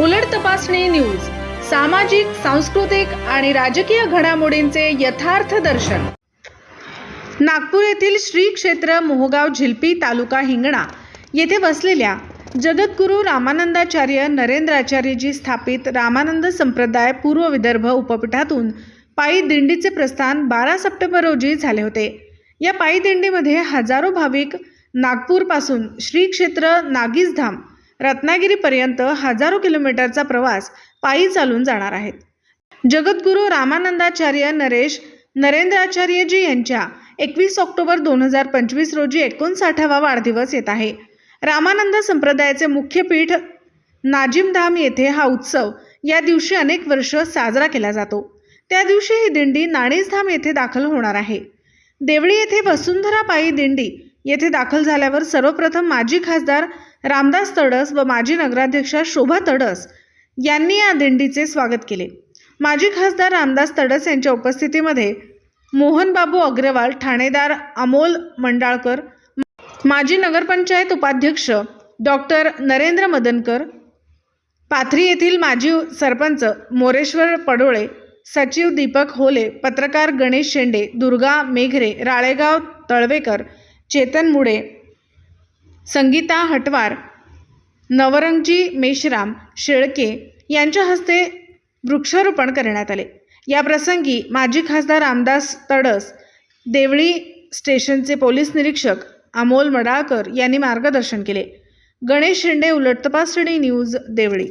उलट तपासणी न्यूज सामाजिक सांस्कृतिक आणि राजकीय घडामोडींचे यथार्थ दर्शन. नागपूर येथील श्री क्षेत्र मोहगाव झिलपी तालुका हिंगणा येथे बसलेल्या जगद्गुरू रामानंदाचार्य नरेंद्राचार्यजी स्थापित रामानंद संप्रदाय पूर्व विदर्भ उपपीठातून पायी दिंडीचे प्रस्थान बारा सप्टेंबर रोजी झाले होते. या पायी दिंडीमध्ये हजारो भाविक नागपूरपासून श्री क्षेत्र नागीजधाम रत्नागिरीपर्यंत हजारो किलोमीटरचा प्रवास पायी चालून जाणार आहेत. जगद्गुरू रामानंदाचार्य नरेश नरेंद्राचार्यजी यांच्या एकवीस ऑक्टोबर दोन हजार पंचवीस रोजी एकोणसाठावा वाढदिवस येत आहे. रामानंद संप्रदायाचे मुख्य पीठ नाजिमधाम येथे हा उत्सव या दिवशी अनेक वर्ष साजरा केला जातो. त्या दिवशी ही दिंडी नाणेसधाम येथे दाखल होणार आहे. देवळी येथे वसुंधरा पायी दिंडी येथे दाखल झाल्यावर सर्वप्रथम माजी खासदार रामदास तडस व माजी नगराध्यक्षा शोभा तडस यांनी या दिंडीचे स्वागत केले. माजी खासदार रामदास तडस यांच्या उपस्थितीमध्ये मोहनबाबू अग्रवाल ठाणेदार अमोल मंडाळकर माजी नगरपंचायत उपाध्यक्ष डॉक्टर नरेंद्र मदनकर पाथरी येथील माजी सरपंच मोरेश्वर पडोळे सचिव दीपक होले पत्रकार गणेश शेंडे दुर्गा मेघरे राळेगाव तळवेकर चेतन मुडे संगीता हटवार नवरंगजी मेश्राम शेळके यांच्या हस्ते वृक्षारोपण करण्यात आले. या प्रसंगी माजी खासदार रामदास तडस देवळी स्टेशनचे पोलीस निरीक्षक अमोल मडाळकर यांनी मार्गदर्शन केले. गणेश शिंडे उलट तपासणी न्यूज देवळी